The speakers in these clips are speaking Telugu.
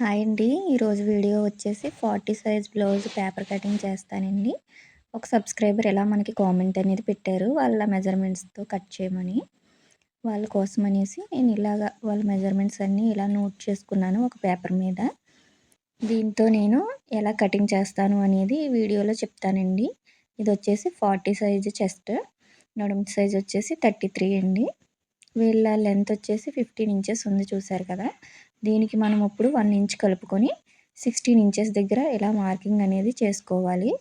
హాయ్ అండి. ఈరోజు వీడియో వచ్చేసి forty size blouse paper cutting చేస్తానండి. ఒక సబ్స్క్రైబర్ ఎలా మనకి కామెంట్ అనేది పెట్టారు. వాళ్ళ మెజర్మెంట్స్తో కట్ చేయమని. వాళ్ళ కోసం అనేసి నేను ఇలాగా వాళ్ళ మెజర్మెంట్స్ అన్నీ ఇలా నోట్ చేసుకున్నాను ఒక పేపర్ మీద. దీంతో నేను ఎలా కటింగ్ చేస్తాను అనేది వీడియోలో చెప్తానండి. ఇది వచ్చేసి ఫార్టీ సైజు చెస్ట్. నడుము సైజ్ వచ్చేసి థర్టీ త్రీ అండి. వీళ్ళ లెంత్ వచ్చేసి ఫిఫ్టీన్ ఇంచెస్ ఉంది చూసారు కదా. దీనికి మనం ఇప్పుడు వన్ ఇంచ్ కలుపుకొని సిక్స్టీన్ ఇంచెస్ దగ్గర ఇలా మార్కింగ్ అనేది చేసుకోవాలి.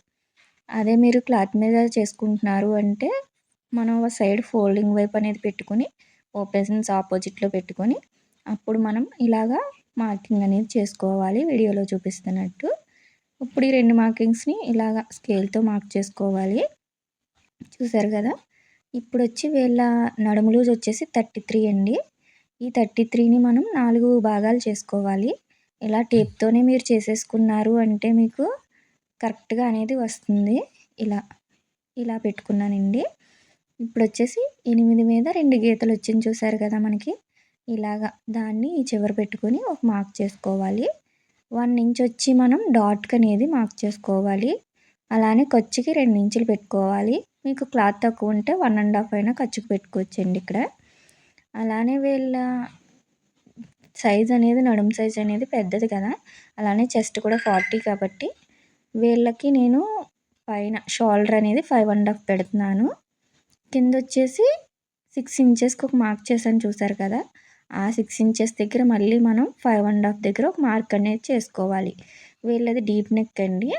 అదే మీరు క్లాత్ మీద చేసుకుంటున్నారు అంటే మనం సైడ్ ఫోల్డింగ్ వైపు అనేది పెట్టుకొని ఓపెన్స్ ఆపోజిట్లో పెట్టుకొని అప్పుడు మనం ఇలాగా మార్కింగ్ అనేది చేసుకోవాలి వీడియోలో చూపిస్తున్నట్టు. ఇప్పుడు ఈ రెండు మార్కింగ్స్ని ఇలాగ స్కేల్తో మార్క్ చేసుకోవాలి. చూసారు కదా? ఇప్పుడు వచ్చి వీళ్ళ నడుములూజ్ వచ్చేసి థర్టీ త్రీ అండి. ఈ థర్టీ త్రీని మనం నాలుగు భాగాలు చేసుకోవాలి. ఇలా టేప్తోనే మీరు చేసేసుకున్నారు అంటే మీకు కరెక్ట్గా అనేది వస్తుంది. ఇలా ఇలా పెట్టుకున్నానండి. ఇప్పుడు వచ్చేసి ఎనిమిది మీద రెండు గీతలు వచ్చింది చూసారు కదా మనకి. ఇలాగా దాన్ని ఈ చివర పెట్టుకొని ఒక మార్క్ చేసుకోవాలి. వన్ ఇంచ్ వచ్చి మనం డాట్కి అనేది మార్క్ చేసుకోవాలి. అలానే ఖర్చుకి రెండు ఇంచులు పెట్టుకోవాలి. మీకు క్లాత్ తక్కువ ఉంటే వన్ అండ్ హాఫ్ అయినా ఖర్చుకు పెట్టుకోవచ్చండి ఇక్కడ. అలానే వీళ్ళ సైజ్ అనేది నడుము సైజ్ అనేది పెద్దది కదా. అలానే చెస్ట్ కూడా ఫార్టీ కాబట్టి వీళ్ళకి నేను పైన షోల్డర్ అనేది ఫైవ్ అండ్ హాఫ్ పెడుతున్నాను. కింద వచ్చేసి సిక్స్ ఇంచెస్కి ఒక మార్క్ చేశాను చూసారు కదా. ఆ సిక్స్ ఇంచెస్ దగ్గర మళ్ళీ మనం ఫైవ్ అండ్ హాఫ్ దగ్గర ఒక మార్క్ అనేది చేసుకోవాలి. వీళ్ళది డీప్ నెక్ అండి.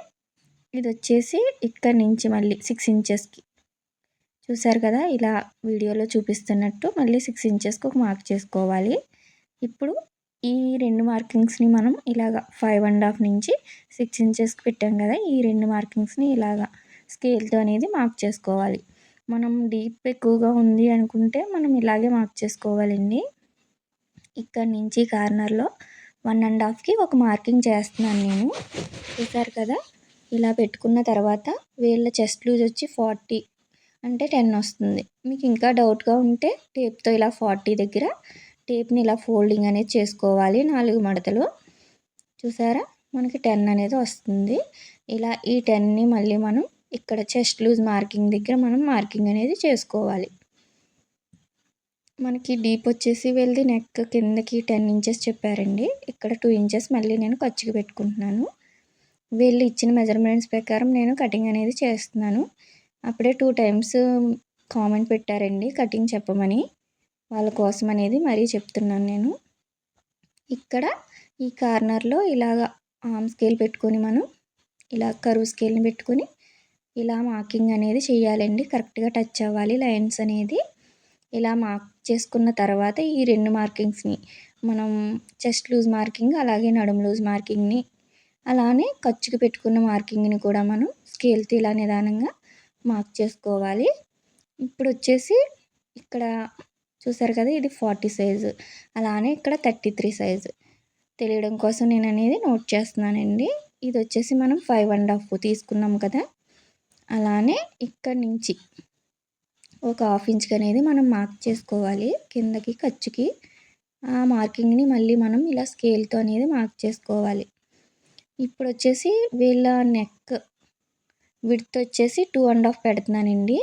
ఇది వచ్చేసి ఇక్కడ నుంచి మళ్ళీ సిక్స్ ఇంచెస్కి చూసారు కదా ఇలా వీడియోలో చూపిస్తున్నట్టు మళ్ళీ సిక్స్ ఇంచెస్కి ఒక మార్క్ చేసుకోవాలి. ఇప్పుడు ఈ రెండు మార్కింగ్స్ని మనం ఇలాగ ఫైవ్ అండ్ హాఫ్ నుంచి సిక్స్ ఇంచెస్కి పెట్టాం కదా ఈ రెండు మార్కింగ్స్ని ఇలాగ స్కేల్తో అనేది మార్క్ చేసుకోవాలి. మనం డీప్ ఎక్కువగా ఉంది అనుకుంటే మనం ఇలాగే మార్క్ చేసుకోవాలండి. ఇక్కడ నుంచి కార్నర్లో వన్ అండ్ హాఫ్కి ఒక మార్కింగ్ చేస్తున్నాను నేను. చూసారు కదా ఇలా పెట్టుకున్న తర్వాత వీళ్ళ చెస్ట్ లూజ్ వచ్చి ఫార్టీ అంటే టెన్ వస్తుంది. మీకు ఇంకా డౌట్గా ఉంటే టేప్తో ఇలా ఫార్టీ దగ్గర టేప్ని ఇలా ఫోల్డింగ్ అనేది చేసుకోవాలి. నాలుగు మడతలు. చూసారా? మనకి టెన్ అనేది వస్తుంది. ఇలా ఈ టెన్ని మళ్ళీ మనం ఇక్కడ చెస్ట్ లూజ్ మార్కింగ్ దగ్గర మనం మార్కింగ్ అనేది చేసుకోవాలి. మనకి డీప్ వచ్చేసి వెళ్ళి నెక్ కిందకి టెన్ ఇంచెస్ చెప్పారండి. ఇక్కడ టూ ఇంచెస్ మళ్ళీ నేను ఖర్చుకి పెట్టుకుంటున్నాను. వీళ్ళు ఇచ్చిన మెజర్మెంట్స్ ప్రకారం నేను కటింగ్ అనేది చేస్తున్నాను. అప్పుడే టూ టైమ్స్ కామెంట్ పెట్టారండి కటింగ్ చెప్పమని. వాళ్ళ కోసం అనేది మరీ చెప్తున్నాను నేను. ఇక్కడ ఈ కార్నర్లో ఇలాగ ఆమ్ స్కేల్ పెట్టుకొని మనం ఇలా కరువు స్కేల్ని పెట్టుకొని ఇలా మార్కింగ్ అనేది చేయాలండి. కరెక్ట్గా టచ్ అవ్వాలి లైన్స్ అనేది. ఇలా మార్క్ చేసుకున్న తర్వాత ఈ రెండు మార్కింగ్స్ని మనం చెస్ట్ లూజ్ మార్కింగ్ అలాగే నడుము లూజ్ మార్కింగ్ని అలానే ఖర్చుకు పెట్టుకున్న మార్కింగ్ని కూడా మనం స్కేల్తో ఇలా నిదానంగా మార్క్ చేసుకోవాలి. ఇప్పుడు వచ్చేసి ఇక్కడ చూసారు కదా ఇది ఫార్టీ సైజు. అలానే ఇక్కడ థర్టీ త్రీ సైజు. తెలియడం కోసం నేను అనేది నోట్ చేస్తున్నానండి. ఇది వచ్చేసి మనం ఫైవ్ అండ్ హాఫ్ తీసుకున్నాం కదా. అలానే ఇక్కడ నుంచి ఒక హాఫ్ ఇంచ్కి అనేది మనం మార్క్ చేసుకోవాలి. కిందకి ఖర్చుకి. ఆ మార్కింగ్ని మళ్ళీ మనం ఇలా స్కేల్తో అనేది మార్క్ చేసుకోవాలి. ఇప్పుడు వచ్చేసి వీళ్ళ నెక్ విడ్త్ వచ్చేసి టూ అండ్ హాఫ్ పెడుతున్నానండి.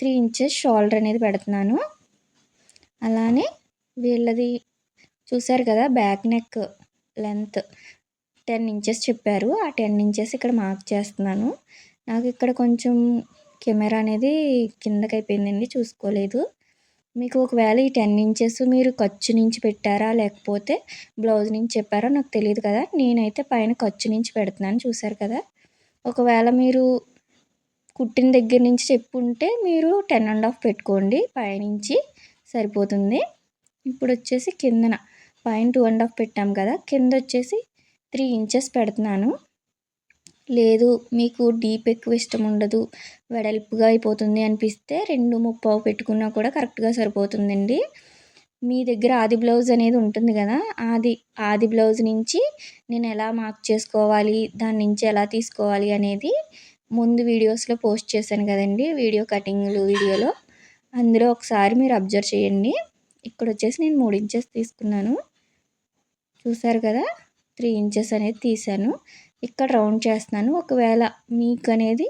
త్రీ ఇంచెస్ షోల్డర్ అనేది పెడుతున్నాను. అలానే వీళ్ళది చూసారు కదా back neck length ten inches చెప్పారు. ఆ టెన్ ఇంచెస్ ఇక్కడ మార్క్ చేస్తున్నాను. నాకు ఇక్కడ కొంచెం కెమెరా అనేది కిందకి అయిపోయిందండి చూసుకోలేదు. మీకు ఒకవేళ ఈ టెన్ ఇంచెస్ మీరు ఖర్చు నుంచి పెట్టారా లేకపోతే బ్లౌజ్ నుంచి చెప్పారా నాకు తెలియదు కదా. నేనైతే పైన ఖర్చు నుంచి పెడుతున్నాను చూసారు కదా. ఒకవేళ మీరు కుట్టిన దగ్గర నుంచి చెప్పుంటే మీరు టెన్ అండ్ హాఫ్ పెట్టుకోండి పైనుంచి సరిపోతుంది. ఇప్పుడు వచ్చేసి కిందన పైన టూ అండ్ హాఫ్ పెట్టాం కదా కింద వచ్చేసి త్రీ ఇంచెస్ పెడుతున్నాను. లేదు మీకు డీప్ ఎక్కువ ఇష్టం ఉండదు వెడల్పుగా అయిపోతుంది అనిపిస్తే రెండు ముప్పావు పెట్టుకున్నా కూడా కరెక్ట్గా సరిపోతుందండి. మీ దగ్గర ఆది బ్లౌజ్ అనేది ఉంటుంది కదా ఆది ఆది బ్లౌజ్ నుంచి నేను ఎలా మార్క్ చేసుకోవాలి దాని నుంచి ఎలా తీసుకోవాలి అనేది ముందు వీడియోస్లో పోస్ట్ చేశాను కదండి వీడియో కటింగ్లు వీడియోలో. అందులో ఒకసారి మీరు అబ్జర్వ్ చేయండి. ఇక్కడ వచ్చేసి నేను మూడు ఇంచెస్ తీసుకున్నాను. చూసారు కదా త్రీ ఇంచెస్ అనేది తీసాను ఇక్కడ రౌండ్ చేస్తున్నాను. ఒకవేళ మీకు అనేది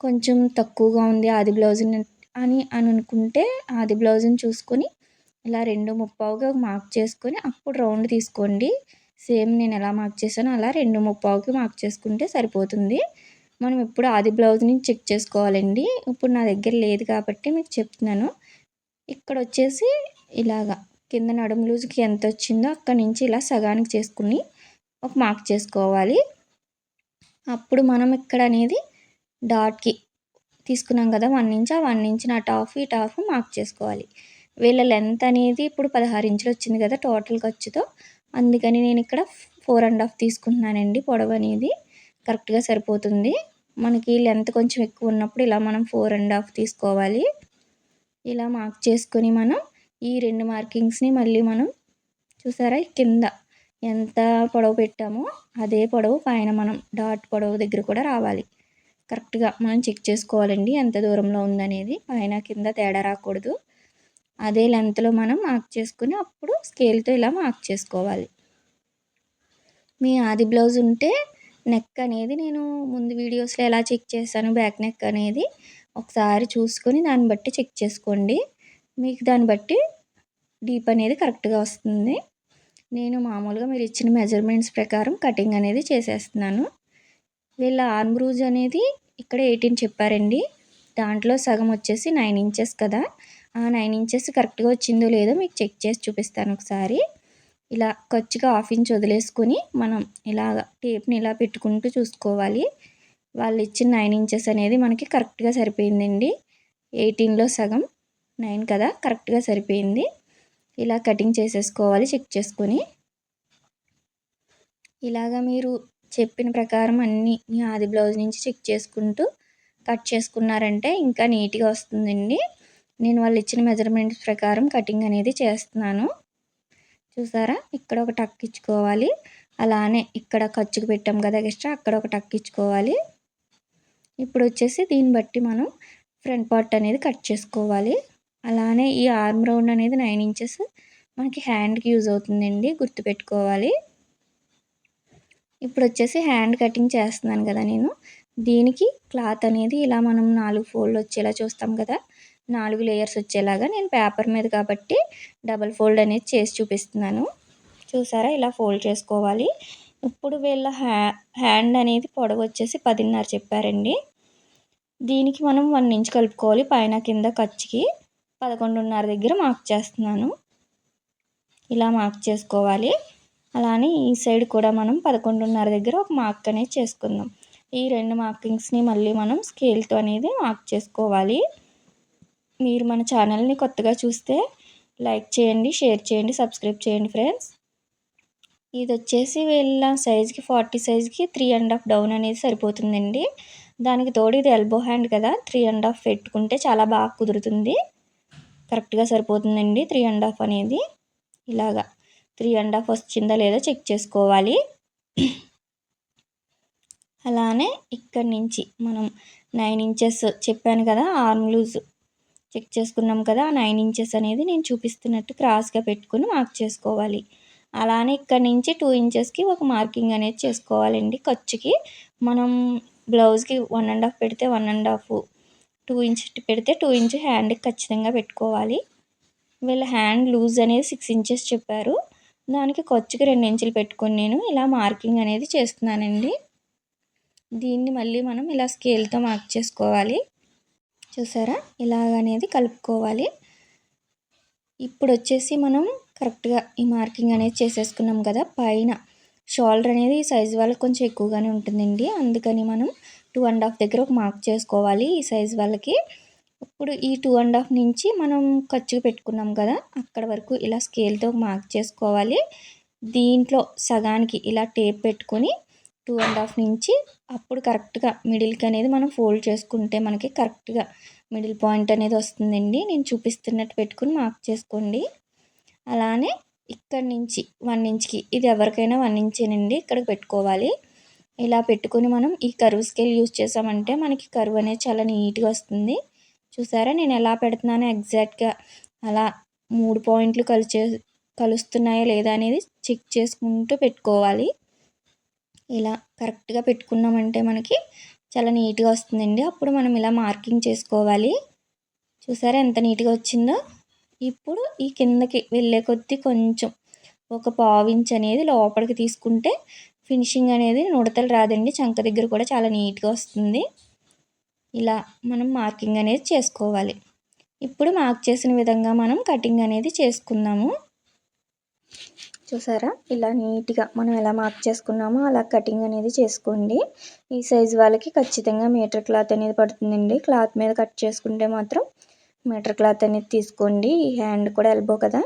కొంచెం తక్కువగా ఉంది ఆది బ్లౌజ్ అని అని అనుకుంటే ఆది బ్లౌజ్ని చూసుకొని ఇలా రెండు ముప్పావుగా మార్క్ చేసుకొని అప్పుడు రౌండ్ తీసుకోండి. సేమ్ నేను ఎలా మార్క్ చేశానో అలా రెండు ముప్పావుకి మార్క్ చేసుకుంటే సరిపోతుంది. మనం ఇప్పుడు ఆది బ్లౌజ్ని చెక్ చేసుకోవాలండి. ఇప్పుడు నా దగ్గర లేదు కాబట్టి మీకు చెప్తున్నాను. ఇక్కడ వచ్చేసి ఇలాగా కింద నడుము లూజ్కి ఎంత వచ్చిందో అక్కడి నుంచి ఇలా సగానికి చేసుకుని ఒక మార్క్ చేసుకోవాలి. అప్పుడు మనం ఇక్కడ అనేది డాట్కి తీసుకున్నాం కదా వన్ ఇంచ్ ఆ వన్ ఇంచ్ నా టాఫ్ ఈ టాఫ్ మార్క్ చేసుకోవాలి. వీళ్ళ లెంత్ అనేది ఇప్పుడు పదహారు ఇంచులు వచ్చింది కదా టోటల్ ఖర్చుతో. అందుకని నేను ఇక్కడ ఫోర్ అండ్ హాఫ్ తీసుకుంటున్నానండి పొడవు అనేది. కరెక్ట్గా సరిపోతుంది. మనకి లెంత్ కొంచెం ఎక్కువ ఉన్నప్పుడు ఇలా మనం ఫోర్ అండ్ హాఫ్ తీసుకోవాలి. ఇలా మార్క్ చేసుకొని మనం ఈ రెండు మార్కింగ్స్ని మళ్ళీ మనం చూసారా? కింద ఎంత పొడవు పెట్టామో అదే పొడవు పైన మనం డాట్ పొడవు దగ్గర కూడా రావాలి. కరెక్ట్గా మనం చెక్ చేసుకోవాలండి ఎంత దూరంలో ఉందనేది. పైన కింద తేడా రాకూడదు. అదే లెంత్లో మనం మార్క్ చేసుకుని అప్పుడు స్కేల్తో ఇలా మార్క్ చేసుకోవాలి. మీ ఆది బ్లౌజ్ ఉంటే నెక్ అనేది నేను ముందు వీడియోస్లో ఎలా చెక్ చేశాను బ్యాక్ నెక్ అనేది ఒకసారి చూసుకొని దాన్ని బట్టి చెక్ చేసుకోండి. మీకు దాన్ని బట్టి డీప్ అనేది కరెక్ట్గా వస్తుంది. నేను మామూలుగా మీరు ఇచ్చిన మెజర్మెంట్స్ ప్రకారం కటింగ్ అనేది చేసేస్తున్నాను. వీళ్ళ ఆర్మ్ బ్రూజ్ అనేది ఇక్కడ ఎయిటీన్ చెప్పారండి. దాంట్లో సగం వచ్చేసి నైన్ ఇంచెస్ కదా. ఆ నైన్ ఇంచెస్ కరెక్ట్గా వచ్చిందో లేదో మీకు చెక్ చేసి చూపిస్తాను ఒకసారి. ఇలా ఖర్చుగా హాఫ్ ఇంచ్ వదిలేసుకొని మనం ఇలా టేప్ని ఇలా పెట్టుకుంటూ చూసుకోవాలి. వాళ్ళు ఇచ్చిన నైన్ ఇంచెస్ అనేది మనకి కరెక్ట్గా సరిపోయిందండి. ఎయిటీన్లో సగం నైన్ కదా కరెక్ట్గా సరిపోయింది. ఇలా కటింగ్ చేసేసుకోవాలి చెక్ చేసుకొని. ఇలాగ మీరు చెప్పిన ప్రకారం అన్నీ మీ ఆది బ్లౌజ్ నుంచి చెక్ చేసుకుంటూ కట్ చేసుకున్నారంటే ఇంకా నీట్గా వస్తుందండి. నేను వాళ్ళు ఇచ్చిన మెజర్మెంట్స్ ప్రకారం కటింగ్ అనేది చేస్తున్నాను. చూసారా? ఇక్కడ ఒక టక్ ఇచ్చుకోవాలి. అలానే ఇక్కడ ఖర్చుకు పెట్టాం కదా ఎక్స్ట్రా అక్కడ ఒక టక్ ఇచ్చుకోవాలి. ఇప్పుడు వచ్చేసి దీన్ని బట్టి మనం ఫ్రంట్ పార్ట్ అనేది కట్ చేసుకోవాలి. అలానే ఈ ఆర్మ్ రౌండ్ అనేది నైన్ ఇంచెస్ మనకి హ్యాండ్కి యూజ్ అవుతుందండి గుర్తుపెట్టుకోవాలి. ఇప్పుడు వచ్చేసి హ్యాండ్ కటింగ్ చేస్తున్నాను కదా నేను. దీనికి క్లాత్ అనేది ఇలా మనం నాలుగు ఫోల్డ్ వచ్చేలా చూస్తాం కదా. నాలుగు లేయర్స్ వచ్చేలాగా నేను పేపర్ మీద కాబట్టి డబల్ ఫోల్డ్ అనేది చేసి చూపిస్తున్నాను. చూసారా? ఇలా ఫోల్డ్ చేసుకోవాలి. ఇప్పుడు వీళ్ళ హ్యా హ్యాండ్ అనేది పొడవు వచ్చేసి పదిన్నర చెప్పారండి. దీనికి మనం వన్ ఇంచ్ కలుపుకోవాలి. పైన కింద ఖర్చుకి పదకొండున్నర దగ్గర మార్క్ చేస్తున్నాను. ఇలా మార్క్ చేసుకోవాలి. అలానే ఈ సైడ్ కూడా మనం పదకొండున్నర దగ్గర ఒక మార్క్ అనేది చేసుకుందాం. ఈ రెండు మార్కింగ్స్ని మళ్ళీ మనం స్కేల్తో అనేది మార్క్ చేసుకోవాలి. మీరు మన ఛానల్ని కొత్తగా చూస్తే లైక్ చేయండి షేర్ చేయండి సబ్స్క్రైబ్ చేయండి ఫ్రెండ్స్. ఇది వచ్చేసి వీళ్ళ సైజ్కి ఫార్టీ సైజ్కి త్రీ అండ్ హాఫ్ డౌన్ అనేది సరిపోతుందండి. దానికి తోడు ఇది ఎల్బో హ్యాండ్ కదా త్రీ అండ్ హాఫ్ పెట్టుకుంటే చాలా బాగా కుదురుతుంది. కరెక్ట్గా సరిపోతుందండి త్రీ అండ్ హాఫ్ అనేది. ఇలాగా త్రీ అండ్ హాఫ్ వచ్చిందా లేదా చెక్ చేసుకోవాలి. అలానే ఇక్కడి నుంచి మనం నైన్ ఇంచెస్ చెప్పాను కదా ఆర్మ్ లూజ్. చెక్ చేసుకున్నాం కదా నైన్ ఇంచెస్ అనేది నేను చూపిస్తున్నట్టు క్రాస్గా పెట్టుకుని మార్క్ చేసుకోవాలి. అలానే ఇక్కడ నుంచి టూ ఇంచెస్కి ఒక మార్కింగ్ అనేది చేసుకోవాలండి ఖర్చుకి. మనం బ్లౌజ్కి వన్ అండ్ హాఫ్ పెడితే one and half two inch పెడితే టూ ఇంచ్ హ్యాండ్కి ఖచ్చితంగా పెట్టుకోవాలి. వీళ్ళ హ్యాండ్ లూజ్ అనేది సిక్స్ ఇంచెస్ చెప్పారు. దానికి ఖర్చుకి రెండు ఇంచులు పెట్టుకొని నేను ఇలా మార్కింగ్ అనేది చేస్తున్నానండి. దీన్ని మళ్ళీ మనం ఇలా స్కేల్తో మార్క్ చేసుకోవాలి. చూసారా? ఇలాగనేది కలుపుకోవాలి. ఇప్పుడు వచ్చేసి మనం కరెక్ట్గా ఈ మార్కింగ్ అనేది చేసేసుకున్నాం కదా పైన. షోల్డర్ అనేది సైజ్ వాళ్ళకి కొంచెం ఎక్కువగానే ఉంటుందండి. అందుకని మనం టూ అండ్ హాఫ్ దగ్గర ఒక మార్క్ చేసుకోవాలి ఈ సైజ్ వాళ్ళకి. ఇప్పుడు ఈ టూ అండ్ హాఫ్ నుంచి మనం ఖర్చు పెట్టుకున్నాం కదా అక్కడ వరకు ఇలా స్కేల్తో మార్క్ చేసుకోవాలి. దీంట్లో సగానికి ఇలా టేప్ పెట్టుకొని టూ అండ్ హాఫ్ నుంచి అప్పుడు కరెక్ట్గా మిడిల్కి అనేది మనం ఫోల్డ్ చేసుకుంటే మనకి కరెక్ట్గా మిడిల్ పాయింట్ అనేది వస్తుందండి. నేను చూపిస్తున్నట్టు పెట్టుకుని మార్క్ చేసుకోండి. అలానే ఇక్కడి నుంచి వన్ ఇంచ్కి ఇది ఎవరికైనా వన్ ఇంచేనండి ఇక్కడ పెట్టుకోవాలి. ఇలా పెట్టుకొని మనం ఈ కరువు స్కేల్ యూజ్ చేసామంటే మనకి కరువు అనేది చాలా నీట్గా వస్తుంది. చూసారా? నేను ఎలా పెడుతున్నానో ఎగ్జాక్ట్గా అలా మూడు పాయింట్లు కలిచే కలుస్తున్నాయా లేదా అనేది చెక్ చేసుకుంటూ పెట్టుకోవాలి. ఇలా కరెక్ట్గా పెట్టుకున్నామంటే మనకి చాలా నీట్గా వస్తుందండి. అప్పుడు మనం ఇలా మార్కింగ్ చేసుకోవాలి. చూసారా ఎంత నీట్గా వచ్చిందో? ఇప్పుడు ఈ కిందకి వెళ్ళే కొద్దీ కొంచెం ఒక పావు ఇంచ్ అనేది లోపలికి తీసుకుంటే ఫినిషింగ్ అనేది నుడతలు రాదండి. చంక దగ్గర కూడా చాలా నీట్గా వస్తుంది. ఇలా మనం మార్కింగ్ అనేది చేసుకోవాలి. ఇప్పుడు మార్క్ చేసిన విధంగా మనం కటింగ్ అనేది చేసుకుందాము. చూసారా? ఇలా నీట్గా మనం ఎలా మార్క్ చేసుకున్నామో అలా కటింగ్ అనేది చేసుకోండి. ఈ సైజు వాళ్ళకి ఖచ్చితంగా మీటర్ క్లాత్ అనేది పడుతుందండి. క్లాత్ మీద కట్ చేసుకుంటే మాత్రం మీటర్ క్లాత్ అనేది తీసుకోండి. ఈ హ్యాండ్ కూడా ఎల్బో కదా?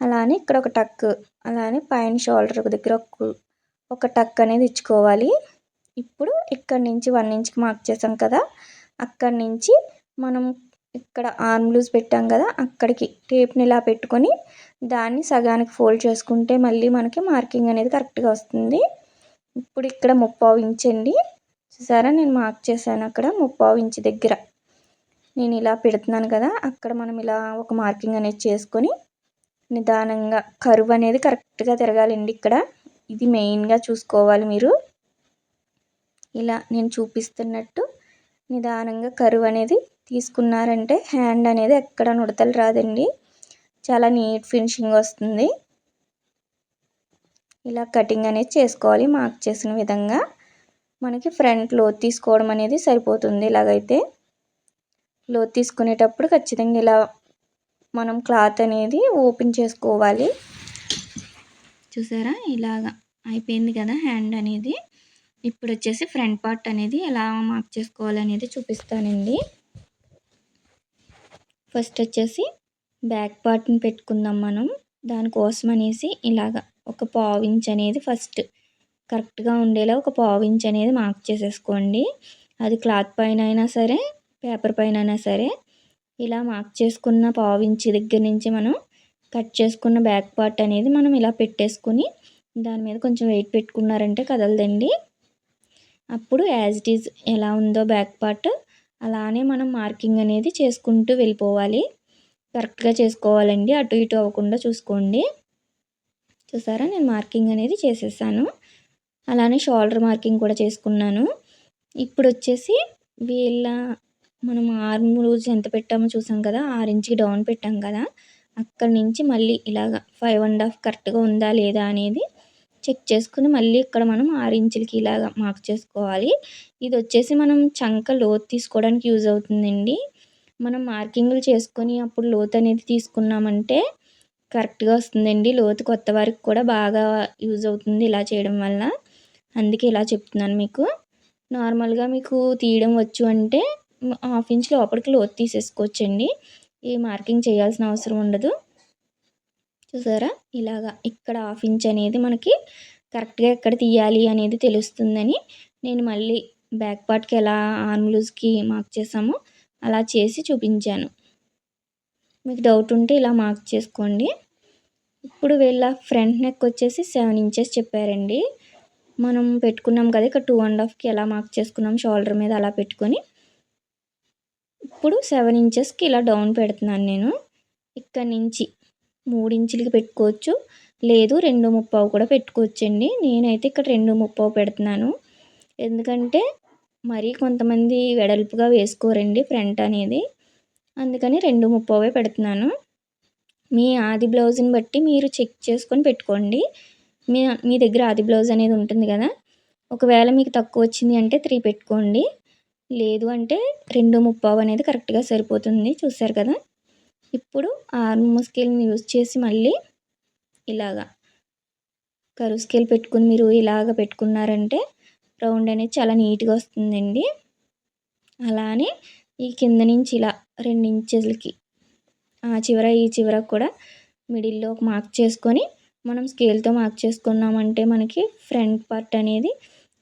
అలానే ఇక్కడ ఒక టక్ అలానే పైన షోల్డర్ దగ్గర ఒక ఒక టక్ అనేది ఇచ్చుకోవాలి. ఇప్పుడు ఇక్కడ నుంచి వన్ ఇంచ్కి మార్క్ చేసాం కదా? అక్కడి నుంచి మనం ఇక్కడ ఆర్మ్ లూజ్ పెట్టాం కదా అక్కడికి టేప్ని ఇలా పెట్టుకొని దాన్ని సగానికి ఫోల్డ్ చేసుకుంటే మళ్ళీ మనకి మార్కింగ్ అనేది కరెక్ట్గా వస్తుంది. ఇప్పుడు ఇక్కడ ముప్పావు ఇంచ్ అండి. చూసారా? నేను మార్క్ చేశాను అక్కడ ముప్పావు ఇంచ్ దగ్గర. నేను ఇలా పెడుతున్నాను కదా అక్కడ మనం ఇలా ఒక మార్కింగ్ అనేది చేసుకొని నిదానంగా కరువు అనేది కరెక్ట్గా తిరగాలండి ఇక్కడ. ఇది మెయిన్గా చూసుకోవాలి మీరు. ఇలా నేను చూపిస్తున్నట్టు నిదానంగా కరువు అనేది తీసుకున్నారంటే హ్యాండ్ అనేది ఎక్కడ నుడతలు రాదండి. చాలా నీట్ ఫినిషింగ్ వస్తుంది. ఇలా కటింగ్ అనేది చేసుకోవాలి మార్క్ చేసిన విధంగా. మనకి ఫ్రంట్ లోత్ తీసుకోవడం అనేది సరిపోతుంది ఇలాగైతే. లోత్ తీసుకునేటప్పుడు ఖచ్చితంగా ఇలా మనం క్లాత్ అనేది ఓపెన్ చేసుకోవాలి. చూసారా? ఇలాగా అయిపోయింది కదా హ్యాండ్ అనేది. ఇప్పుడు వచ్చేసి ఫ్రంట్ పార్ట్ అనేది ఎలా మార్క్ చేసుకోవాలనేది చూపిస్తానండి. ఫస్ట్ వచ్చేసి బ్యాక్ పార్ట్ని పెట్టుకుందాం మనం. దానికోసం అనేసి ఇలాగ ఒక పావు ఇంచ్ అనేది ఫస్ట్ కరెక్ట్గా ఉండేలా ఒక పావు ఇంచ్ అనేది మార్క్ చేసేసుకోండి. అది క్లాత్ పైన అయినా సరే పేపర్ పైన అయినా సరే ఇలా మార్క్ చేసుకున్న పావు ఇంచ్ దగ్గర నుంచి మనం కట్ చేసుకున్న బ్యాక్ పార్ట్ అనేది మనం ఇలా పెట్టేసుకుని దాని మీద కొంచెం వెయిట్ పెట్టుకున్నారంటే కదలదండి. అప్పుడు యాజ్ ఇట్ ఈజ్ ఎలా ఉందో బ్యాక్ పార్ట్ అలానే మనం మార్కింగ్ అనేది చేసుకుంటూ వెళ్ళిపోవాలి. కరెక్ట్గా చేసుకోవాలండి. అటు ఇటు అవ్వకుండా చూసుకోండి. చూసారా? నేను మార్కింగ్ అనేది చేసేసాను. అలానే షోల్డర్ మార్కింగ్ కూడా చేసుకున్నాను. ఇప్పుడు వచ్చేసి వీళ్ళ మనం ఆర్మ్ లూజ్ ఎంత పెట్టామో చూసాం కదా? ఆరు డౌన్ పెట్టాం కదా? అక్కడి నుంచి మళ్ళీ ఇలాగ ఫైవ్ అండ్ హాఫ్ కరెక్ట్గా ఉందా లేదా అనేది చెక్ చేసుకుని మళ్ళీ ఇక్కడ మనం ఆరు ఇంచులకి ఇలాగ మార్క్ చేసుకోవాలి. ఇది వచ్చేసి మనం చంక లోతు తీసుకోవడానికి యూజ్ అవుతుందండి. మనం మార్కింగ్లు చేసుకొని అప్పుడు లోతు అనేది తీసుకున్నామంటే కరెక్ట్గా వస్తుందండి. లోతు కొత్త వారికి కూడా బాగా యూజ్ అవుతుంది ఇలా చేయడం వల్ల. అందుకే ఇలా చెప్తున్నాను మీకు. నార్మల్గా మీకు తీయడం వచ్చు అంటే హాఫ్ ఇంచ్ లోపలికి లోతు తీసేసుకోవచ్చండి. ఈ మార్కింగ్ చేయాల్సిన అవసరం ఉండదు. చూసారా ఇలాగా ఇక్కడ హాఫ్ ఇంచ్ అనేది మనకి కరెక్ట్గా ఎక్కడ తీయాలి అనేది తెలుస్తుందని నేను మళ్ళీ బ్యాక్ పార్ట్కి ఎలా ఆర్మ్ లూజ్కి మార్క్ చేసామో అలా చేసి చూపించాను. మీకు డౌట్ ఉంటే ఇలా మార్క్ చేసుకోండి. ఇప్పుడు వీళ్ళ ఫ్రంట్ నెక్ వచ్చేసి సెవెన్ ఇంచెస్ చెప్పారండి. మనం పెట్టుకున్నాం కదా ఇక్కడ టూ అండ్ హాఫ్కి ఎలా మార్క్ చేసుకున్నాం షోల్డర్ మీద అలా పెట్టుకొని. ఇప్పుడు సెవెన్ ఇంచెస్కి ఇలా డౌన్ పెడుతున్నాను నేను. ఇక్కడ నుంచి మూడు ఇంచులకి పెట్టుకోవచ్చు. లేదు రెండు ముప్పావు కూడా పెట్టుకోవచ్చండి. నేనైతే ఇక్కడ రెండు ముప్పావు పెడుతున్నాను. ఎందుకంటే మరీ కొంతమంది వెడల్పుగా వేసుకోరండి ఫ్రంట్ అనేది. అందుకని రెండు ముప్పావే పెడుతున్నాను. మీ ఆది బ్లౌజ్ని బట్టి మీరు చెక్ చేసుకొని పెట్టుకోండి. మీ మీ దగ్గర ఆది బ్లౌజ్ అనేది ఉంటుంది కదా. ఒకవేళ మీకు తక్కువ వచ్చింది అంటే త్రీ పెట్టుకోండి. లేదు అంటే రెండు ముప్పావు అనేది కరెక్ట్గా సరిపోతుంది. చూసారు కదా? ఇప్పుడు ఆర్మ్ స్కేల్ని యూజ్ చేసి మళ్ళీ ఇలాగా కరువు స్కేల్ పెట్టుకుని మీరు ఇలాగ పెట్టుకున్నారంటే రౌండ్ అనేది చాలా నీట్గా వస్తుందండి. అలానే ఈ కింద నుంచి ఇలా రెండు ఇంచెస్లకి ఆ చివర ఈ చివర కూడా మిడిల్లో ఒక మార్క్ చేసుకొని మనం స్కేల్తో మార్క్ చేసుకున్నామంటే మనకి ఫ్రంట్ పార్ట్ అనేది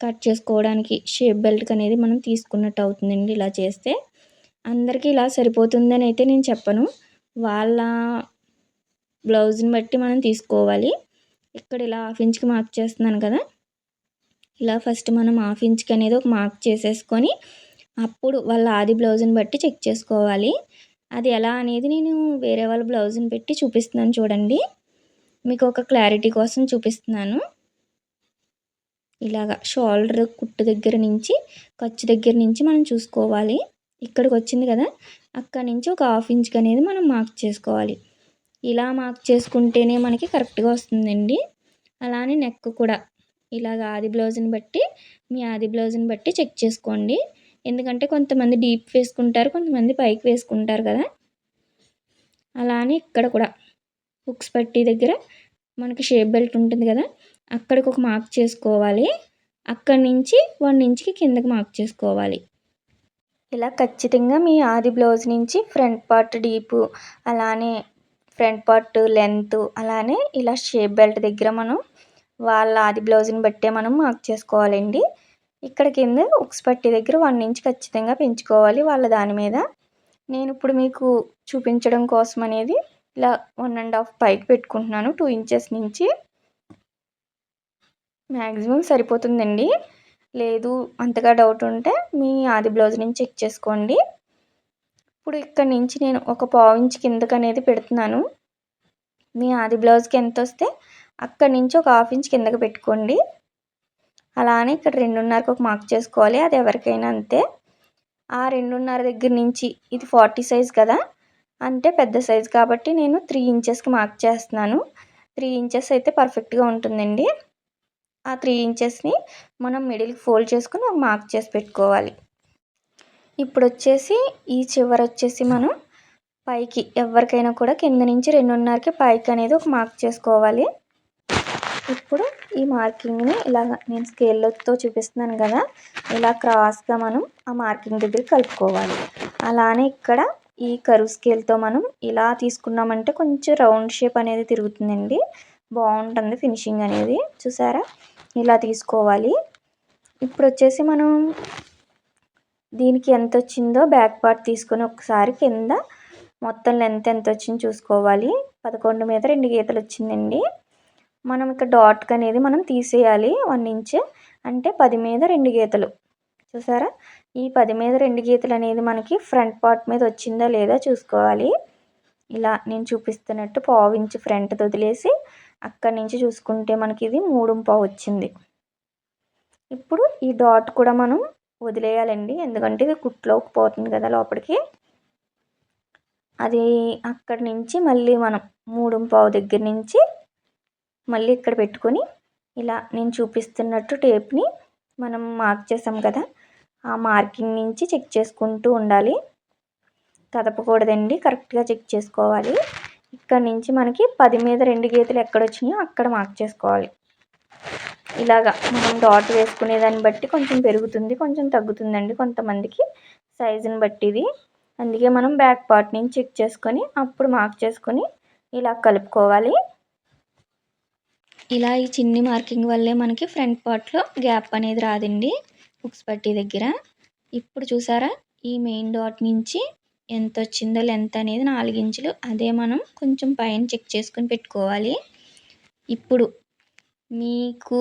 కట్ చేసుకోవడానికి షేప్ బెల్ట్కి అనేది మనం తీసుకున్నట్టు అవుతుందండి ఇలా చేస్తే. అందరికీ ఇలా సరిపోతుందని అయితే నేను చెప్పను. వాళ్ళ బ్లౌజ్ని బట్టి మనం తీసుకోవాలి. ఇక్కడ ఇలా హాఫ్ ఇంచ్కి మార్క్ చేస్తున్నాను కదా. ఇలా ఫస్ట్ మనం హాఫ్ ఇంచ్కి అనేది ఒక మార్క్ చేసేసుకొని అప్పుడు వాళ్ళ ఆది బ్లౌజ్ని బట్టి చెక్ చేసుకోవాలి. అది ఎలా అనేది నేను వేరే వాళ్ళ బ్లౌజ్ని పెట్టి చూపిస్తున్నాను చూడండి. మీకు ఒక క్లారిటీ కోసం చూపిస్తున్నాను. ఇలాగ షోల్డర్ కుట్టు దగ్గర నుంచి ఖర్చు దగ్గర నుంచి మనం చూసుకోవాలి. ఇక్కడికి వచ్చింది కదా. అక్కడ నుంచి ఒక హాఫ్ ఇంచ్కి అనేది మనం మార్క్ చేసుకోవాలి. ఇలా మార్క్ చేసుకుంటేనే మనకి కరెక్ట్గా వస్తుందండి. అలానే నెక్ కూడా. ఇలాగ ఆది బ్లౌజ్ని బట్టి మీ ఆది బ్లౌజ్ని బట్టి చెక్ చేసుకోండి. ఎందుకంటే కొంతమంది డీప్ వేసుకుంటారు కొంతమంది పైకి వేసుకుంటారు కదా. అలానే ఇక్కడ కూడా హుక్స్ పట్టి దగ్గర మనకి షేప్ బెల్ట్ ఉంటుంది కదా. అక్కడికి ఒక మార్క్ చేసుకోవాలి. అక్కడి నుంచి వన్ ఇంచ్కి కిందకి మార్క్ చేసుకోవాలి. ఇలా ఖచ్చితంగా మీ ఆది బ్లౌజ్ నుంచి ఫ్రంట్ పార్ట్ డీపు అలానే ఫ్రంట్ పార్ట్ లెంత్ అలానే ఇలా షేప్ బెల్ట్ దగ్గర మనం వాళ్ళ ఆది బ్లౌజ్ని బట్టే మనం మార్క్ చేసుకోవాలండి. ఇక్కడ కింద ఉక్స్ పట్టి దగ్గర వన్ ఇంచ్ ఖచ్చితంగా పెంచుకోవాలి వాళ్ళ దాని మీద. నేను ఇప్పుడు మీకు చూపించడం కోసం అనేది ఇలా వన్ అండ్ హాఫ్ పైకి పెట్టుకుంటున్నాను. టూ ఇంచెస్ నుంచి మ్యాక్సిమం సరిపోతుందండి. లేదు అంతగా డౌట్ ఉంటే మీ ఆది బ్లౌజ్ నుంచి చెక్ చేసుకోండి. ఇప్పుడు ఇక్కడ నుంచి నేను ఒక పావు ఇంచ్ కిందకు అనేది పెడుతున్నాను. మీ ఆది బ్లౌజ్కి ఎంత వస్తే అక్కడి నుంచి ఒక హాఫ్ ఇంచ్ కిందకి పెట్టుకోండి. అలానే ఇక్కడ రెండున్నరకు ఒక మార్క్ చేసుకోవాలి అది ఎవరికైనా అంతే. ఆ రెండున్నర దగ్గర నుంచి ఇది ఫార్టీ సైజ్ కదా అంటే పెద్ద సైజ్ కాబట్టి నేను త్రీ ఇంచెస్కి మార్క్ చేస్తున్నాను. త్రీ ఇంచెస్ అయితే పర్ఫెక్ట్గా ఉంటుందండి. ఆ త్రీ ఇంచెస్ని మనం మిడిల్కి ఫోల్డ్ చేసుకుని ఒక మార్క్ చేసి పెట్టుకోవాలి. ఇప్పుడు వచ్చేసి ఈ చివర వచ్చేసి మనం పైకి ఎవరికైనా కూడా కింద నుంచి రెండున్నరకి పైకి అనేది ఒక మార్క్ చేసుకోవాలి. ఇప్పుడు ఈ మార్కింగ్ని ఇలా నేను స్కేల్తో చూపిస్తున్నాను కదా ఇలా క్రాస్గా మనం ఆ మార్కింగ్ దగ్గర కలుపుకోవాలి. అలానే ఇక్కడ ఈ కరువు స్కేల్తో మనం ఇలా తీసుకున్నామంటే కొంచెం రౌండ్ షేప్ అనేది తిరుగుతుందండి. బాగుంటుంది ఫినిషింగ్ అనేది. చూసారా? ఇలా తీసుకోవాలి. ఇప్పుడు వచ్చేసి మనం దీనికి ఎంత వచ్చిందో బ్యాక్ పార్ట్ తీసుకొని ఒకసారి కింద మొత్తం లెంత్ ఎంత వచ్చిందో చూసుకోవాలి. పదకొండు మీద రెండు గీతలు వచ్చిందండి మనం ఇక్కడ డాట్ అనేది మనం తీసేయాలి వన్ ఇంచ్. అంటే పది మీద రెండు గీతలు. చూసారా? ఈ పది మీద రెండు గీతలు అనేది మనకి ఫ్రంట్ పార్ట్ మీద వచ్చిందా లేదా చూసుకోవాలి. ఇలా నేను చూపిస్తున్నట్టు పావు ఇంచ్ ఫ్రంట్ వదిలేసి అక్కడి నుంచి చూసుకుంటే మనకి ఇది మూడు పావు వచ్చింది. ఇప్పుడు ఈ డాట్ కూడా మనం వదిలేయాలండి. ఎందుకంటే ఇది కుట్లోకి పోతుంది కదా లోపలికి. అది అక్కడి నుంచి మళ్ళీ మనం మూడు పావు దగ్గర నుంచి మళ్ళీ ఇక్కడ పెట్టుకొని ఇలా నేను చూపిస్తున్నట్టు టేప్ని మనం మార్క్ చేసాం కదా. ఆ మార్కింగ్ నుంచి చెక్ చేసుకుంటూ ఉండాలి. కదపకూడదండి. కరెక్ట్గా చెక్ చేసుకోవాలి. ఇక్కడ నుంచి మనకి పది మీద రెండు గీతలు ఎక్కడ వచ్చినాయో అక్కడ మార్క్ చేసుకోవాలి. ఇలాగా మనం డాట్ వేసుకునే దాన్ని బట్టి కొంచెం పెరుగుతుంది కొంచెం తగ్గుతుందండి కొంతమందికి సైజుని బట్టి ఇది. అందుకే మనం బ్యాక్ పార్ట్ నుంచి చెక్ చేసుకొని అప్పుడు మార్క్ చేసుకొని ఇలా కలుపుకోవాలి. ఇలా ఈ చిన్ని మార్కింగ్ వల్లే మనకి ఫ్రంట్ పార్ట్లో గ్యాప్ అనేది రాదండి. బుక్స్ పట్టి దగ్గర. ఇప్పుడు చూసారా? ఈ మెయిన్ డాట్ నుంచి ఎంత వచ్చిందో లెంత్ అనేది నాలుగించులు అదే మనం కొంచెం పైన చెక్ చేసుకుని పెట్టుకోవాలి. ఇప్పుడు మీకు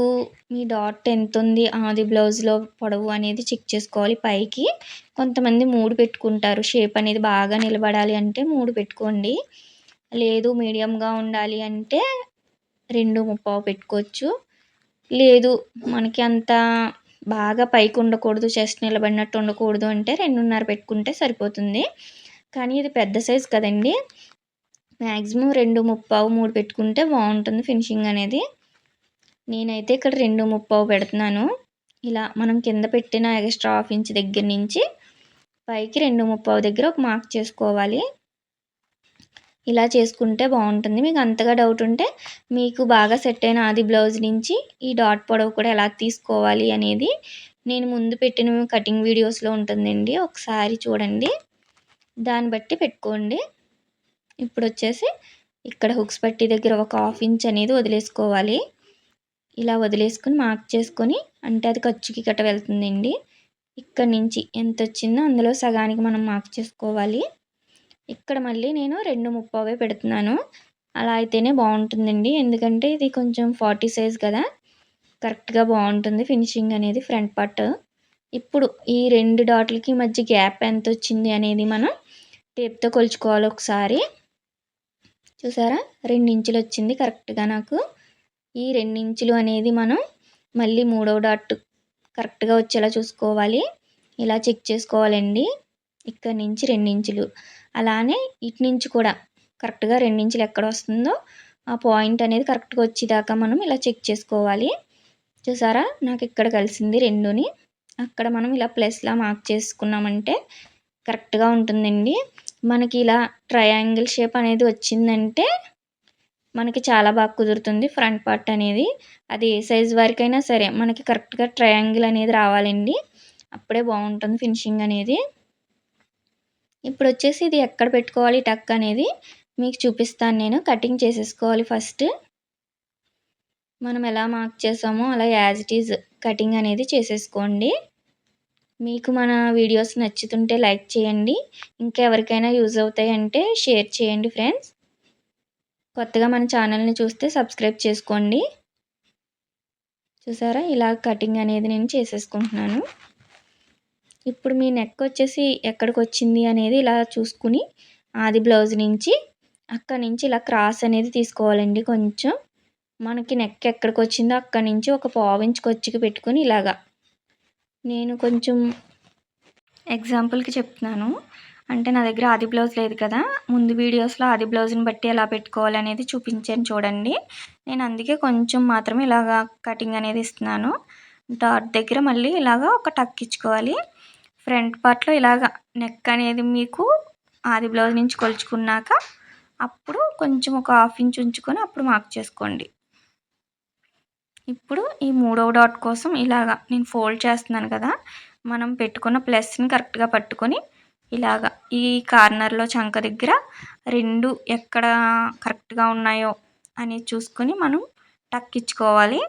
మీ డాట్ ఎంత ఉంది ఆది బ్లౌజ్లో పొడవు అనేది చెక్ చేసుకోవాలి పైకి. కొంతమంది మూడు పెట్టుకుంటారు. షేప్ అనేది బాగా నిలబడాలి అంటే మూడు పెట్టుకోండి. లేదు మీడియంగా ఉండాలి అంటే రెండు ముప్పావు పెట్టుకోవచ్చు. లేదు మనకి అంత బాగా పైకి ఉండకూడదు చెస్ట్ నిలబడినట్టు ఉండకూడదు అంటే రెండున్నర పెట్టుకుంటే సరిపోతుంది. కానీ ఇది పెద్ద సైజ్ కదండి. మ్యాక్సిమం రెండు ముప్పావు మూడు పెట్టుకుంటే బాగుంటుంది ఫినిషింగ్ అనేది. నేనైతే ఇక్కడ రెండు ముప్పావు పెడుతున్నాను. ఇలా మనం కింద పెట్టిన ఎక్స్ట్రా హాఫ్ ఇంచ్ దగ్గర నుంచి పైకి రెండు ముప్పావు దగ్గర ఒక మార్క్ చేసుకోవాలి. ఇలా చేసుకుంటే బాగుంటుంది. మీకు అంతగా డౌట్ ఉంటే మీకు బాగా సెట్ అయిన ఆది బ్లౌజ్ నుంచి ఈ డాట్ పొడవు కూడా ఎలా తీసుకోవాలి అనేది నేను ముందు పెట్టిన కటింగ్ వీడియోస్లో ఉంటుందండి. ఒకసారి చూడండి. దాన్ని బట్టి పెట్టుకోండి. ఇప్పుడు వచ్చేసి ఇక్కడ హుక్స్ పట్టి దగ్గర ఒక హాఫ్ ఇంచ్ అనేది వదిలేసుకోవాలి. ఇలా వదిలేసుకొని మార్క్ చేసుకొని అంటే అది ఖర్చుకి గట్ట వెళ్తుందండి. ఇక్కడ నుంచి ఎంత వచ్చిందో అందులో సగానికి మనం మార్క్ చేసుకోవాలి. ఇక్కడ మళ్ళీ నేను రెండు ముప్పావే పెడుతున్నాను. అలా అయితేనే బాగుంటుందండి. ఎందుకంటే ఇది కొంచెం ఫార్టీ సైజ్ కదా. కరెక్ట్గా బాగుంటుంది ఫినిషింగ్ అనేది ఫ్రంట్ పార్ట్. ఇప్పుడు ఈ రెండు డాట్లకి మధ్య గ్యాప్ ఎంత వచ్చింది అనేది మనం టేప్తో కొలుచుకోవాలి ఒకసారి. చూసారా? రెండు ఇంచులు వచ్చింది కరెక్ట్గా నాకు. ఈ ఇంచులు అనేది మనం మళ్ళీ మూడవ డాట్ కరెక్ట్గా వచ్చేలా చూసుకోవాలి. ఇలా చెక్ చేసుకోవాలండి. ఇక్కడ నుంచి రెండించులు. అలానే ఇటు నుంచి కూడా కరెక్ట్గా రెండించులు ఎక్కడ వస్తుందో ఆ పాయింట్ అనేది కరెక్ట్గా వచ్చేదాకా మనం ఇలా చెక్ చేసుకోవాలి. చూసారా? నాకు ఇక్కడ కలిసింది రెండుని. అక్కడ మనం ఇలా ప్లస్లా మార్క్ చేసుకున్నామంటే కరెక్ట్గా ఉంటుందండి. మనకి ఇలా ట్రయాంగిల్ షేప్ అనేది వచ్చిందంటే మనకి చాలా బాగా కుదురుతుంది ఫ్రంట్ పార్ట్ అనేది. అది ఏ సైజ్ వరకైనా సరే మనకి కరెక్ట్గా ట్రయాంగిల్ అనేది రావాలండి. అప్పుడే బాగుంటుంది ఫినిషింగ్ అనేది. ఇప్పుడు వచ్చేసి ఇది ఎక్కడ పెట్టుకోవాలి టక్ అనేది మీకు చూపిస్తాను నేను. కటింగ్ చేసేసుకోవాలి ఫస్ట్ మనం ఎలా మార్క్ చేసామో అలా యాజ్ ఇట్ ఈజ్ కటింగ్ అనేది చేసేసుకోండి. మీకు మన వీడియోస్ నచ్చుతుంటే లైక్ చేయండి. ఇంకా ఎవరికైనా యూజ్ అవుతాయంటే షేర్ చేయండి ఫ్రెండ్స్ కొత్తగా మన ఛానల్ని చూస్తే సబ్స్క్రైబ్ చేసుకోండి. చూసారా? ఇలా కటింగ్ అనేది నేను చేసేసుకుంటున్నాను. ఇప్పుడు మీ నెక్ వచ్చేసి ఎక్కడికి వచ్చింది అనేది ఇలా చూసుకుని ఆది బ్లౌజ్ నుంచి అక్కడి నుంచి ఇలా క్రాస్ అనేది తీసుకోవాలండి కొంచెం. మనకి నెక్ ఎక్కడికి వచ్చిందో అక్కడి నుంచి ఒక పావు కొచ్చికి పెట్టుకుని ఇలాగా నేను కొంచెం ఎగ్జాంపుల్కి చెప్తున్నాను. అంటే నా దగ్గర ఆది బ్లౌజ్ లేదు కదా. ముందు వీడియోస్లో ఆది బ్లౌజ్ని బట్టి ఎలా పెట్టుకోవాలి అనేది చూపించాను చూడండి. నేను అందుకే కొంచెం మాత్రమే ఇలాగా కటింగ్ అనేది ఇస్తున్నాను. డాట్ దగ్గర మళ్ళీ ఇలాగా ఒక టక్ ఇచ్చుకోవాలి. ఫ్రంట్ పార్ట్లో ఇలాగ నెక్ అనేది మీకు ఆది బ్లౌజ్ నుంచి కొలుచుకున్నాక అప్పుడు కొంచెం ఒక హాఫ్ ఇంచ్ ఉంచుకొని అప్పుడు మార్క్ చేసుకోండి. ఇప్పుడు ఈ మూడవ డాట్ కోసం ఇలాగా నేను ఫోల్డ్ చేస్తున్నాను కదా మనం పెట్టుకున్న ప్లస్ని కరెక్ట్గా పట్టుకొని ఇలాగా ఈ కార్నర్లో చంక దగ్గర రెండు ఎక్కడ కరెక్ట్గా ఉన్నాయో అనేది చూసుకొని మనం టక్ ఇచ్చుకోవాలి.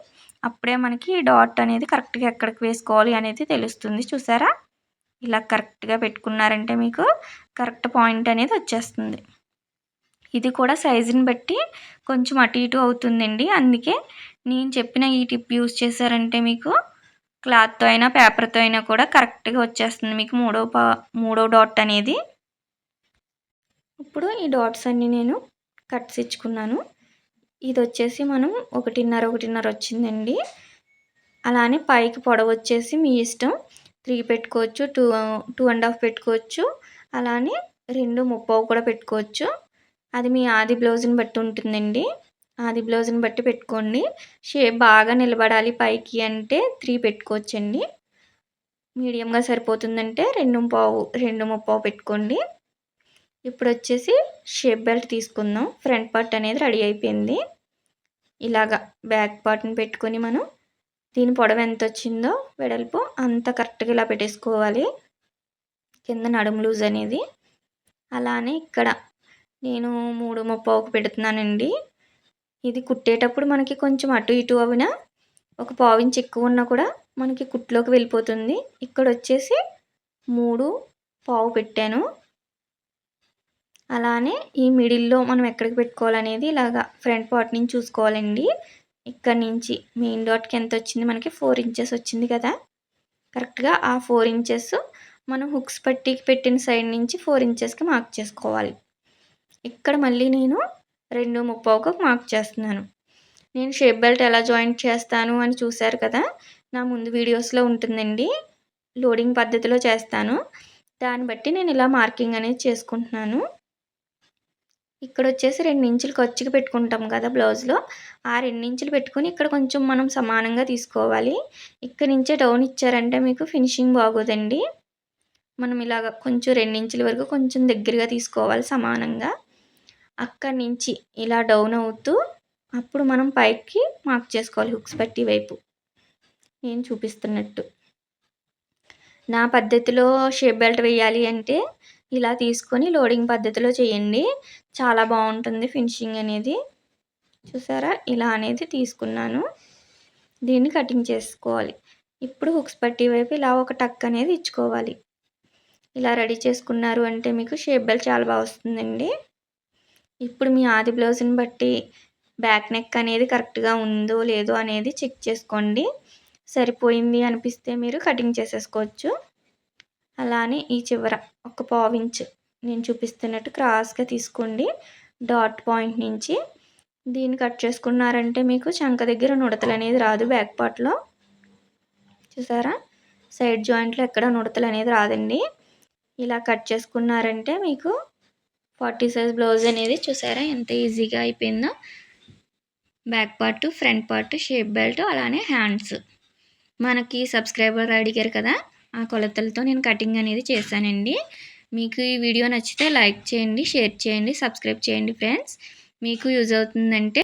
అప్పుడే మనకి డాట్ అనేది కరెక్ట్గా ఎక్కడికి వేసుకోవాలి అనేది తెలుస్తుంది. చూసారా? ఇలా కరెక్ట్గా పెట్టుకున్నారంటే మీకు కరెక్ట్ పాయింట్ అనేది వచ్చేస్తుంది. ఇది కూడా సైజుని బట్టి కొంచెం అటు ఇటు అవుతుందండి. అందుకే నేను చెప్పిన ఈ టిప్ యూస్ చేశారంటే మీకు క్లాత్తో అయినా పేపర్తో అయినా కూడా కరెక్ట్గా వచ్చేస్తుంది. మీకు మూడో పా మూడో డాట్ అనేది. ఇప్పుడు ఈ డాట్స్ అన్నీ నేను కట్స్ ఇచ్చుకున్నాను ఇది వచ్చేసి మనం ఒకటిన్నర ఒకటిన్నర వచ్చిందండి. అలానే పైకి పొడవు వచ్చేసి మీ ఇష్టం. త్రీ పెట్టుకోవచ్చు టూ టూ అండ్ హాఫ్ పెట్టుకోవచ్చు. అలానే రెండు ముప్పవ కూడా పెట్టుకోవచ్చు. అది మీ ఆది బ్లౌజ్ని బట్టి ఉంటుందండి. అది బ్లౌజ్ని బట్టి పెట్టుకోండి. షేప్ బాగా నిలబడాలి పైకి అంటే త్రీ పెట్టుకోవచ్చండి. మీడియంగా సరిపోతుందంటే రెండు పావు రెండు ముప్పావు పెట్టుకోండి. ఇప్పుడు వచ్చేసి షేప్ బెల్ట్ తీసుకుందాం. ఫ్రంట్ పార్ట్ అనేది రెడీ అయిపోయింది. ఇలాగా బ్యాక్ పార్ట్ని పెట్టుకొని మనం దీని పొడవు ఎంత వచ్చిందో వెడల్పు అంత కరెక్ట్గా ఇలా పెట్టేసుకోవాలి. కింద నడుము లూజ్ అనేది. అలానే ఇక్కడ నేను మూడు ముప్పావుకు పెడుతున్నానండి. ఇది కుట్టేటప్పుడు మనకి కొంచెం అటు ఇటు అవిన? ఒక పావించి ఎక్కువ ఉన్నా కూడా మనకి కుట్లోకి వెళ్ళిపోతుంది. ఇక్కడ వచ్చేసి మూడు పావు పెట్టాను. అలానే ఈ మిడిల్లో మనం ఎక్కడికి పెట్టుకోవాలనేది ఇలాగా ఫ్రంట్ పార్ట్ నుంచి చూసుకోవాలండి. ఇక్కడ నుంచి మెయిన్ డాట్కి ఎంత వచ్చింది? మనకి ఫోర్ ఇంచెస్ వచ్చింది కదా? కరెక్ట్గా ఆ ఫోర్ ఇంచెస్ మనం హుక్స్ పట్టీకి పెట్టిన సైడ్ నుంచి ఫోర్ ఇంచెస్కి మార్క్ చేసుకోవాలి. ఇక్కడ మళ్ళీ నేను రెండు ముప్పావుకు మార్క్ చేస్తున్నాను. నేను షేప్ బెల్ట్ ఎలా జాయింట్ చేస్తాను అని చూశారు కదా? నా ముందు వీడియోస్లో ఉంటుందండి. లోడింగ్ పద్ధతిలో చేస్తాను. దాన్ని బట్టి నేను ఇలా మార్కింగ్ అనేది చేసుకుంటున్నాను. ఇక్కడ వచ్చేసి రెండు ఇంచులు ఖర్చుకి పెట్టుకుంటాం కదా బ్లౌజ్లో. ఆ రెండు ఇంచులు పెట్టుకొని ఇక్కడ కొంచెం మనం సమానంగా తీసుకోవాలి. ఇక్కడ నుంచే డౌన్ ఇచ్చారంటే మీకు ఫినిషింగ్ బాగోదండి. మనం ఇలాగ కొంచెం రెండు ఇంచుల వరకు కొంచెం దగ్గరగా తీసుకోవాలి సమానంగా. అక్కడి నుంచి ఇలా డౌన్ అవుతూ అప్పుడు మనం పైకి మార్క్ చేసుకోవాలి హుక్స్ పట్టి వైపు. నేను చూపిస్తున్నట్టు. నా పద్ధతిలో షేప్ బెల్ట్ వేయాలి అంటే ఇలా తీసుకొని లోడింగ్ పద్ధతిలో చేయండి. చాలా బాగుంటుంది ఫినిషింగ్ అనేది. చూసారా? ఇలా అనేది తీసుకున్నాను. దీన్ని కటింగ్ చేసుకోవాలి. ఇప్పుడు హుక్స్ పట్టి వైపు ఇలా ఒక టక్ అనేది ఇచ్చుకోవాలి. ఇలా రెడీ చేసుకున్నారు అంటే మీకు షేప్ బెల్ట్ చాలా బాగా వస్తుందండి. ఇప్పుడు మీ ఆది బ్లౌజ్ని బట్టి బ్యాక్ నెక్ అనేది కరెక్ట్గా ఉందో లేదో అనేది చెక్ చేసుకోండి. సరిపోయింది అనిపిస్తే మీరు కటింగ్ చేసేసుకోవచ్చు. అలానే ఈ చివర ఒక పావించ్ నేను చూపిస్తున్నట్టు క్రాస్గా తీసుకోండి. డాట్ పాయింట్ నుంచి దీన్ని కట్ చేసుకున్నారంటే మీకు చంక దగ్గర నుడతలు అనేది రాదు బ్యాక్ పార్ట్లో. చూసారా? సైడ్ జాయింట్లో ఎక్కడ నుడతలు అనేది రాదండి. ఇలా కట్ చేసుకున్నారంటే మీకు ఫార్టీ సైజ్ బ్లౌజ్ అనేది చూసారా? ఎంత ఈజీగా అయిపోయిందో. Back part front part shape belt అలానే హ్యాండ్స్. మనకి సబ్స్క్రైబర్ అడిగారు కదా ఆ కొలతలతో నేను కటింగ్ అనేది చేశానండి. మీకు ఈ వీడియో నచ్చితే లైక్ చేయండి షేర్ చేయండి సబ్స్క్రైబ్ చేయండి ఫ్రెండ్స్. మీకు యూజ్ అవుతుందంటే